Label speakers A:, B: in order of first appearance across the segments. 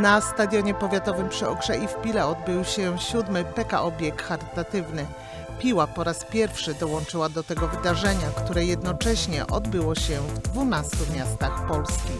A: Na Stadionie Powiatowym przy Okrze i w Pile odbył się siódmy PKO bieg charytatywny. Piła po raz pierwszy dołączyła do tego wydarzenia, które jednocześnie odbyło się w 12 miastach Polski.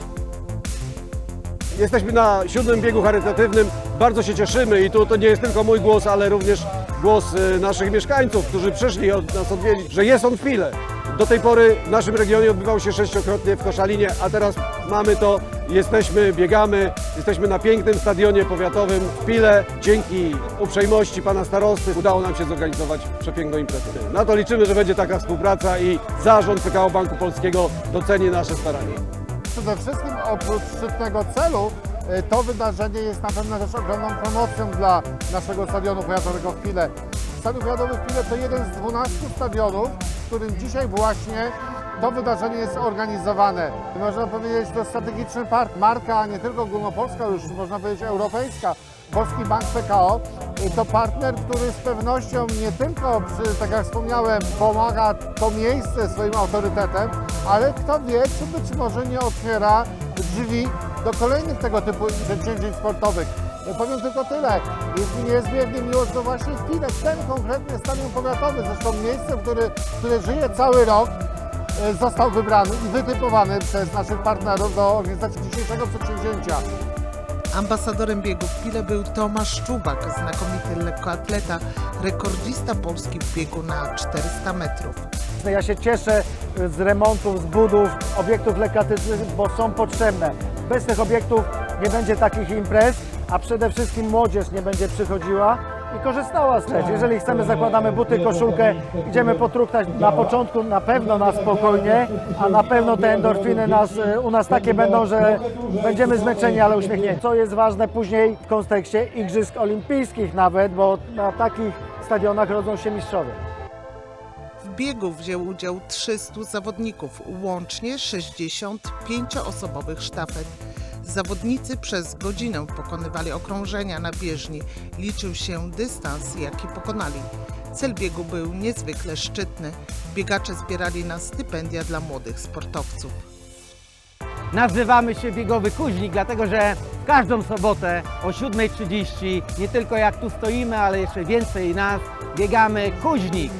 B: Jesteśmy na siódmym biegu charytatywnym. Bardzo się cieszymy i tu to nie jest tylko mój głos, ale również głos y, naszych mieszkańców, którzy przyszli od nas odwiedzić, że jest on w Pile. Do tej pory w naszym regionie odbywał się sześciokrotnie w Koszalinie, a teraz mamy to, jesteśmy, biegamy, jesteśmy na pięknym stadionie powiatowym w Pile. Dzięki uprzejmości pana starosty udało nam się zorganizować przepiękną imprezę. Na to liczymy, że będzie taka współpraca i zarząd PKO Banku Polskiego doceni nasze starania.
C: Przede wszystkim oprócz szczytnego celu, to wydarzenie jest na pewno też ogromną promocją dla naszego stadionu powiatowego w Pile. Stadion powiatowy w Pile to jeden z 12 stadionów, w którym dzisiaj właśnie to wydarzenie jest organizowane. Można powiedzieć, to strategiczny park, marka nie tylko ogólnopolska, już można powiedzieć europejska. Polski Bank PKO to partner, który z pewnością nie tylko, tak jak wspomniałem, pomaga to miejsce swoim autorytetem, ale kto wie, czy być może nie otwiera drzwi do kolejnych tego typu przedsięwzięć sportowych. Ja Powiem tylko tyle, jest mi niezmiernie miło, że właśnie w Pilek, ten konkretny stadion powiatowy, zresztą miejsce, które, które żyje cały rok, e, został wybrany i wytypowany przez naszych partnerów do organizacji dzisiejszego przedsięwzięcia.
A: Ambasadorem biegu w Pile był Tomasz Czubak, znakomity lekkoatleta, rekordzista Polski w biegu na 400 metrów.
D: Ja się cieszę z remontów, z budów obiektów lekatycznych, bo są potrzebne. Bez tych obiektów nie będzie takich imprez, a przede wszystkim młodzież nie będzie przychodziła i korzystała z tego. Jeżeli chcemy, zakładamy buty, koszulkę, idziemy potruktać na początku na pewno na spokojnie, a na pewno te endorfiny nas, e, u nas takie będą, że będziemy zmęczeni, ale uśmiechnięci. Co jest ważne później w kontekście Igrzysk Olimpijskich nawet, bo na takich stadionach rodzą się mistrzowie.
A: W biegu wziął udział 300 zawodników, łącznie 65 osobowych sztafet. Zawodnicy przez godzinę pokonywali okrążenia na bieżni. Liczył się dystans, jaki pokonali. Cel biegu był niezwykle szczytny. Biegacze zbierali na stypendia dla młodych sportowców.
E: Nazywamy się Biegowy Kuźnik, dlatego że każdą sobotę o 7.30 nie tylko jak tu stoimy, ale jeszcze więcej nas biegamy Kuźnik.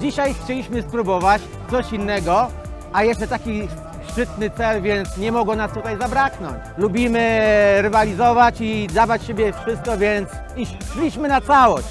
E: Dzisiaj chcieliśmy spróbować coś innego, a jeszcze taki szczytny cel, więc nie mogło nas tutaj zabraknąć. Lubimy rywalizować i dawać siebie wszystko, więc szliśmy na całość.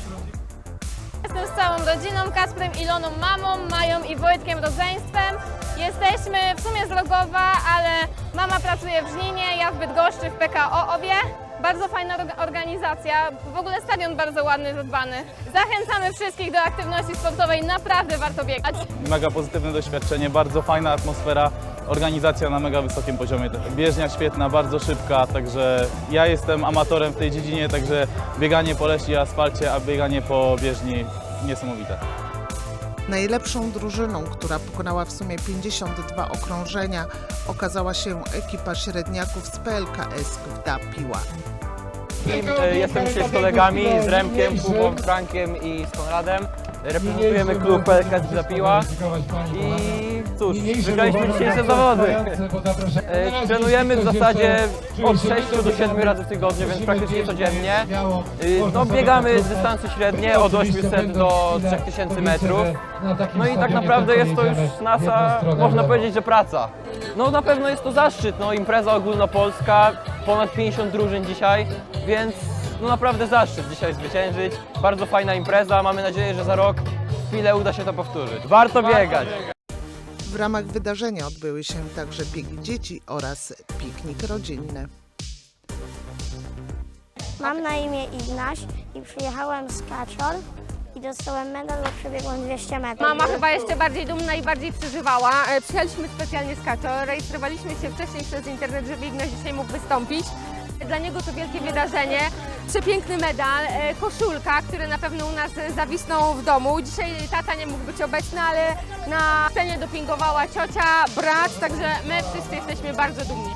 F: Jestem z całą rodziną, Kasprem, Iloną, mamą, Mają i Wojtkiem rodzeństwem. Jesteśmy w sumie z Rogowa, ale mama pracuje w Żninie, ja w Bydgoszczy, w PKO obie. Bardzo fajna orga- organizacja, w ogóle stadion bardzo ładny, zadbany. Zachęcamy wszystkich do aktywności sportowej, naprawdę warto biegać.
G: mega pozytywne doświadczenie, bardzo fajna atmosfera, organizacja na mega wysokim poziomie. Bieżnia świetna, bardzo szybka, także ja jestem amatorem w tej dziedzinie, także bieganie po leśni i asfalcie, a bieganie po bieżni niesamowite.
A: Najlepszą drużyną, która pokonała w sumie 52 okrążenia, okazała się ekipa średniaków z PLKS Gda Piła.
H: Jestem dzisiaj z kolegami, z Remkiem, Kubą, Frankiem i z Konradem. Reprezentujemy klub PLK Zapiła i cóż, wygraliśmy dzisiejsze zawody. E, Trenujemy w zasadzie od 6 do 7 razy w tygodniu, więc praktycznie codziennie. E, No, biegamy dystanse średnie od 800 do 3000 metrów. No i tak naprawdę jest to już nasza, można powiedzieć, że praca. No na pewno jest to zaszczyt, no impreza ogólnopolska, ponad 50 drużyn dzisiaj, więc no naprawdę zaszczyt dzisiaj zwyciężyć. Bardzo fajna impreza, mamy nadzieję, że za rok chwilę uda się to powtórzyć. Warto biegać!
A: W ramach wydarzenia odbyły się także biegi dzieci oraz piknik rodzinny.
I: Mam na imię Ignaś i przyjechałem z Kaczor i dostałem medal, bo przebiegłem 200 metrów.
F: Mama chyba jeszcze bardziej dumna i bardziej przeżywała. E, Przyjechaliśmy specjalnie z Kaczor, rejestrowaliśmy się wcześniej przez internet, żeby Ignaś dzisiaj mógł wystąpić. Dla niego to wielkie wydarzenie, przepiękny medal, e, koszulka, które na pewno u nas zawisną w domu. Dzisiaj tata nie mógł być obecny, ale na scenie dopingowała ciocia, brat, także my wszyscy jesteśmy bardzo dumni.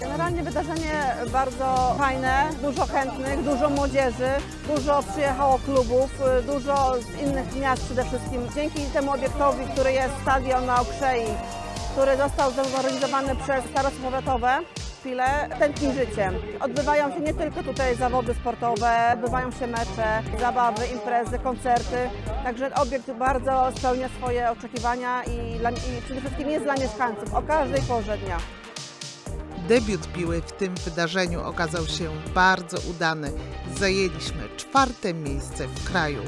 J: Generalnie wydarzenie bardzo fajne, dużo chętnych, dużo młodzieży, dużo przyjechało klubów, y, dużo z innych miast przede wszystkim. Dzięki temu obiektowi, który jest stadion na Okrzei, który został zorganizowany przez Starostwo Powiatowe, Pile tętni życiem. Odbywają się nie tylko tutaj zawody sportowe, odbywają się mecze, zabawy, imprezy, koncerty. Także obiekt bardzo spełnia swoje oczekiwania i, dla, i przede wszystkim jest dla mieszkańców o każdej porze dnia.
A: Debiut Piły w tym wydarzeniu okazał się bardzo udany. Zajęliśmy czwarte miejsce w kraju.